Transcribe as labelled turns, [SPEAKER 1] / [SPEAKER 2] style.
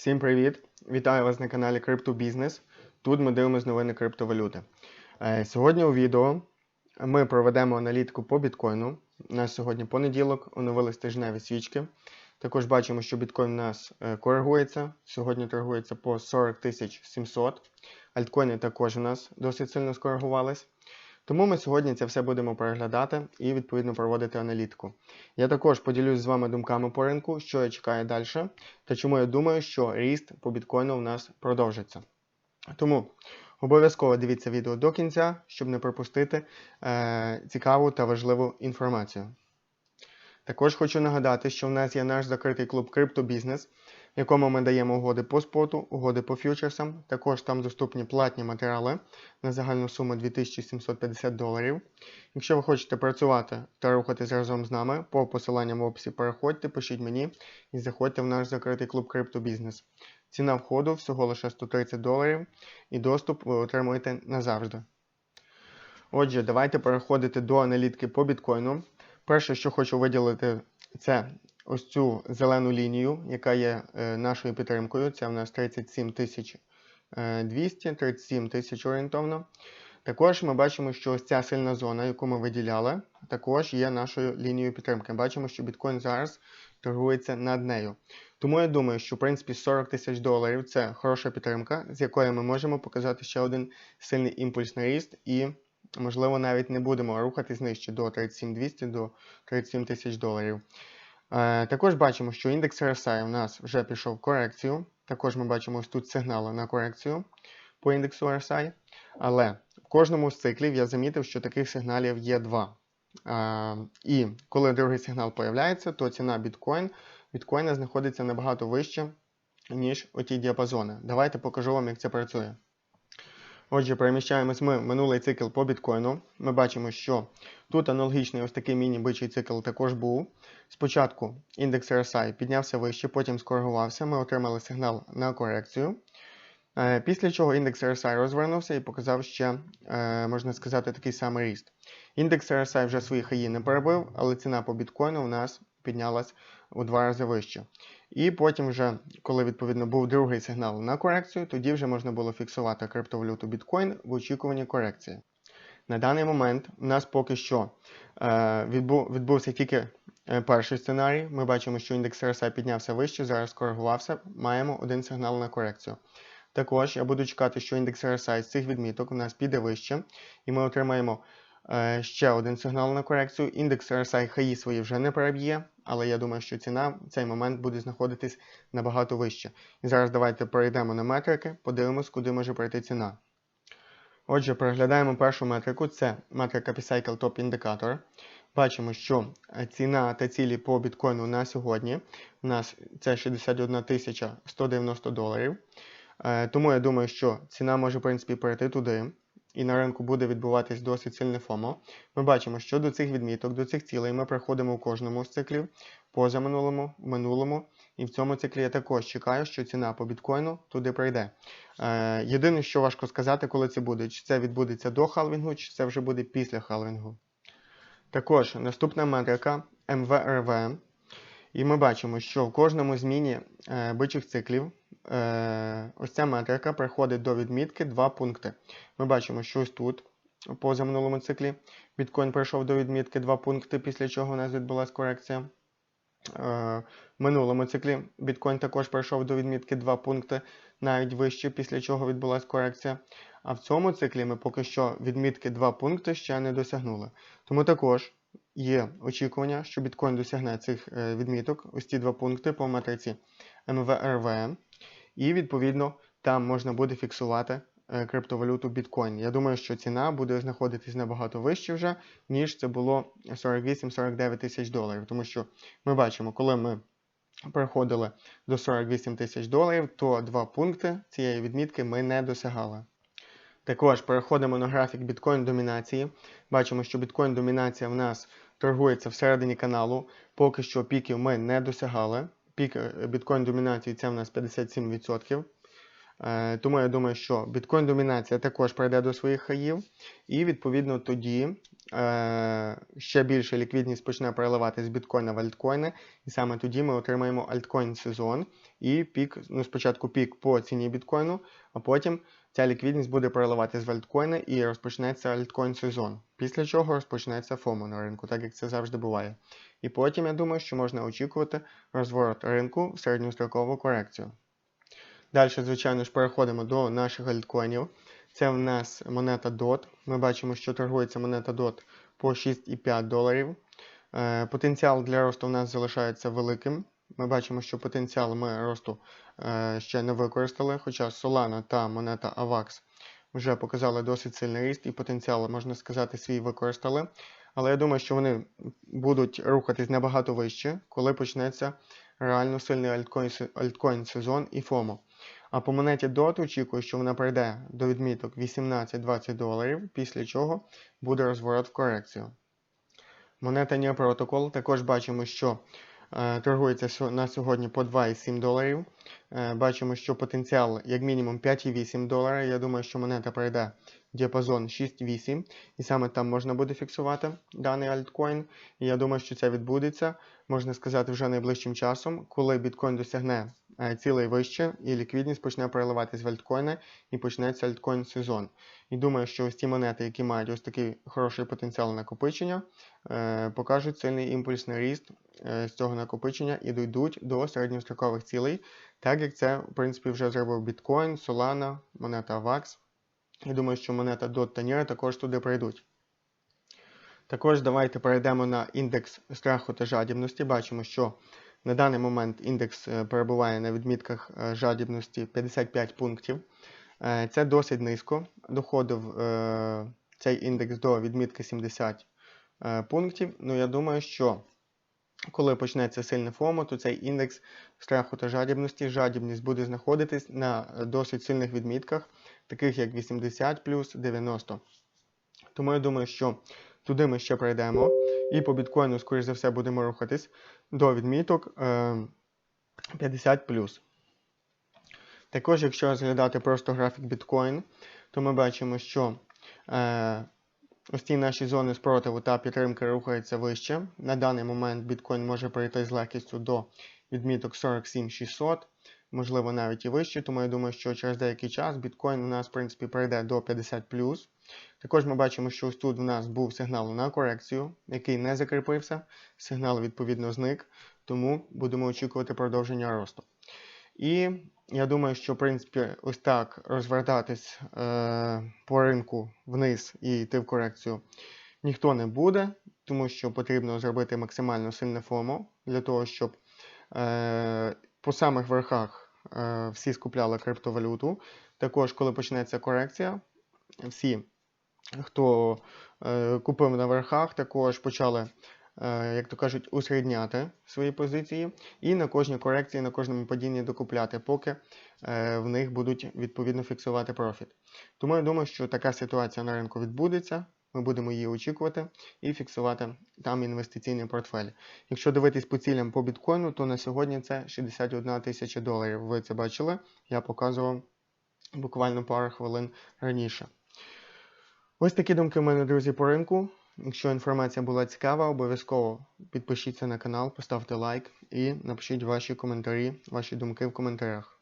[SPEAKER 1] Всім привіт! Вітаю вас на каналі CryptoBusiness. Тут ми дивимося новини криптовалюти. Е, Сьогодні у відео ми проведемо аналітику по біткоїну. У нас сьогодні понеділок, оновились тижневі свічки. Також бачимо, що біткоін у нас е, коригується. Сьогодні торгується по 40 700. Альткоїни також у нас досить сильно скоригувались. Тому ми сьогодні це все будемо переглядати і відповідно проводити аналітику. Я також поділюсь з вами думками по ринку, що я чекаю далі, та чому я думаю, що ріст по біткоїну у нас продовжиться. Тому обов'язково дивіться відео до кінця, щоб не пропустити е, цікаву та важливу інформацію. Також хочу нагадати, що в нас є наш закритий клуб в якому ми даємо угоди по споту, угоди по фьючерсам. Також там доступні платні матеріали на загальну суму 2750 доларів. Якщо ви хочете працювати та рухатись разом з нами, по посиланням в описі переходьте, пишіть мені і заходьте в наш закритий клуб CryptoBusiness. Ціна входу всього лише 130 доларів і доступ ви отримуєте назавжди. Отже, давайте переходити до аналітики по біткоїну. Перше, що хочу виділити, це ось цю зелену лінію, яка є е, нашою підтримкою. Це в нас 37 тисяч 200, 37 тисяч орієнтовно. Також ми бачимо, що ось ця сильна зона, яку ми виділяли, також є нашою лінією підтримки. Бачимо, що біткоін зараз торгується над нею. Тому я думаю, що в принципі 40 тисяч доларів це хороша підтримка, з якої ми можемо показати ще один сильний імпульс на ріст і. Можливо, навіть не будемо рухатись нижче до 37200 до 37 тисяч доларів. Е, також бачимо, що індекс RSI у нас вже пішов в корекцію. Також ми бачимо ось тут сигнали на корекцію по індексу RSI. Але в кожному з циклів я замітив, що таких сигналів є два. Е, і коли другий сигнал появляється, то ціна біткоін, біткоїна знаходиться набагато вище, ніж оті діапазони. Давайте покажу вам, як це працює. Отже, переміщаємось ми в минулий цикл по біткоїну. Ми бачимо, що тут аналогічний ось такий міні-бичий цикл також був. Спочатку індекс RSI піднявся вище, потім скоригувався. Ми отримали сигнал на корекцію. Е, Після чого індекс RSI розвернувся і показав ще, е, можна сказати, такий самий ріст. Індекс RSI вже свої хаї не перебив, але ціна по біткоїну у нас піднялась у два рази вище. І потім, вже, коли відповідно був другий сигнал на корекцію, тоді вже можна було фіксувати криптовалюту біткоін в очікуванні корекції. На даний момент у нас поки що е, відбув, відбувся тільки е, перший сценарій. Ми бачимо, що індекс RSI піднявся вище, зараз коригувався, маємо один сигнал на корекцію. Також я буду чекати, що індекс RSI з цих відміток у нас піде вище, і ми отримаємо ще один сигнал на корекцію. Індекс RSI хаї свої вже не переб'є, але я думаю, що ціна в цей момент буде знаходитись набагато вище. І зараз давайте перейдемо на метрики, подивимось, куди може пройти ціна. Отже, переглядаємо першу метрику, це метрика P-Cycle Top Indicator. Бачимо, що ціна та цілі по біткоїну на сьогодні у нас це 61 190 доларів. Е, Тому я думаю, що ціна може в принципі перейти туди, і на ринку буде відбуватись досить сильне ФОМО. Ми бачимо, що до цих відміток, до цих цілей ми приходимо в кожному з циклів, позаминулому, минулому. І в цьому циклі я також чекаю, що ціна по біткоїну туди прийде. Е, Єдине, що важко сказати, коли це буде, чи це відбудеться до халвінгу, чи це вже буде після халвінгу. Також наступна метрика МВРВ. І ми бачимо, що в кожному зміні е, бичих циклів ось ця метрика приходить до відмітки 2 пункти. Ми бачимо, що ось тут, поза минулому циклі, біткоін прийшов до відмітки 2 пункти, після чого у нас відбулася корекція. Е, в минулому циклі біткоін також прийшов до відмітки 2 пункти, навіть вище, після чого відбулася корекція. А в цьому циклі ми поки що відмітки 2 пункти ще не досягнули. Тому також є очікування, що біткоін досягне цих е, відміток, ось ці два пункти по матриці МВРВ, і відповідно там можна буде фіксувати е, криптовалюту біткоін. Я думаю, що ціна буде знаходитись набагато вище вже, ніж це було 48-49 тисяч доларів. Тому що ми бачимо, коли ми переходили до 48 тисяч доларів, то два пункти цієї відмітки ми не досягали. Також переходимо на графік біткоін домінації. Бачимо, що біткоін домінація в нас торгується всередині каналу. Поки що піків ми не досягали. Пік біткоін домінації це в нас 57%. Е, Тому я думаю, що біткоін домінація також прийде до своїх хаїв, і відповідно тоді е, ще більше ліквідність почне переливати з біткоїна в альткоїни, і саме тоді ми отримаємо альткоін сезон і пік, ну спочатку пік по ціні біткоїну, а потім ця ліквідність буде переливатись в альткоїни і розпочнеться альткоін сезон. Після чого розпочнеться ФОМО на ринку, так як це завжди буває. І потім я думаю, що можна очікувати розворот ринку в середньострокову корекцію. Далі, звичайно ж, переходимо до наших альткоїнів. Це в нас монета DOT. Ми бачимо, що торгується монета DOT по 6,5 доларів. Е, Потенціал для росту в нас залишається великим. Ми бачимо, що потенціал ми росту е, ще не використали, хоча Solana та монета AVAX вже показали досить сильний ріст і потенціал, можна сказати, свій використали. Але я думаю, що вони будуть рухатись набагато вище, коли почнеться реально сильний альткоін, альткоін сезон і FOMO. А по монеті DOT очікую, що вона прийде до відміток 18-20 доларів, після чого буде розворот в корекцію. Монета NEO Protocol також бачимо, що е, торгується на сьогодні по 2,7 доларів. Е, бачимо, що потенціал як мінімум 5,8 долара. Я думаю, що монета пройде діапазон 6,8, і саме там можна буде фіксувати даний альткоін. І я думаю, що це відбудеться, можна сказати, вже найближчим часом, коли біткоін досягне е, цілей вище, і ліквідність почне переливатись в альткоїни, і почнеться альткоін сезон. І думаю, що ось ті монети, які мають ось такий хороший потенціал накопичення, е, покажуть сильний імпульсний ріст е, з цього накопичення і дійдуть до середньострокових цілей, так як це, в принципі, вже зробив біткоін, Solana, монета AVAX. Я думаю, що монета DOT та також туди прийдуть. Також давайте перейдемо на індекс страху та жадібності. Бачимо, що на даний момент індекс е, перебуває на відмітках е, жадібності 55 пунктів. Е, Це досить низько. Доходив цей індекс до відмітки 70 е, пунктів. Ну, я думаю, що коли почнеться сильне ФОМО, то цей індекс страху та жадібності, жадібність буде знаходитись на е, досить сильних відмітках, таких як 80 плюс 90. Тому я думаю, що туди ми ще пройдемо. І по біткоїну, скоріш за все, будемо рухатись до відміток е, 50 плюс. Також, якщо розглядати просто графік біткоін, то ми бачимо, що ось ці наші зони спротиву та підтримки рухаються вище. На даний момент біткоін може перейти з легкістю до відміток 47600, можливо, навіть і вище. Тому я думаю, що через деякий час біткоін у нас, в принципі, перейде до 50 Також ми бачимо, що ось тут у нас був сигнал на корекцію, який не закріпився. Сигнал, відповідно, зник, тому будемо очікувати продовження росту. І я думаю, що в принципі ось так розвертатись е, по ринку вниз і йти в корекцію ніхто не буде, тому що потрібно зробити максимально сильне ФОМО для того, щоб е, по самих верхах е, всі скупляли криптовалюту. Також, коли почнеться корекція, всі, хто е, купив на верхах, також почали. Е, Як то кажуть, усередняти свої позиції, і на кожній корекції, на кожному падінні докупляти, поки е, в них будуть відповідно фіксувати профіт. Тому я думаю, що така ситуація на ринку відбудеться. Ми будемо її очікувати і фіксувати там інвестиційний портфель. Якщо дивитись по цілям по біткоїну, то на сьогодні це 61 тисяча доларів. Ви це бачили, я показував буквально пару хвилин раніше. Ось такі думки в мене, друзі, по ринку. Якщо інформація була цікава, обов'язково підпишіться на канал, поставте лайк і напишіть ваші коментарі, ваші думки в коментарях.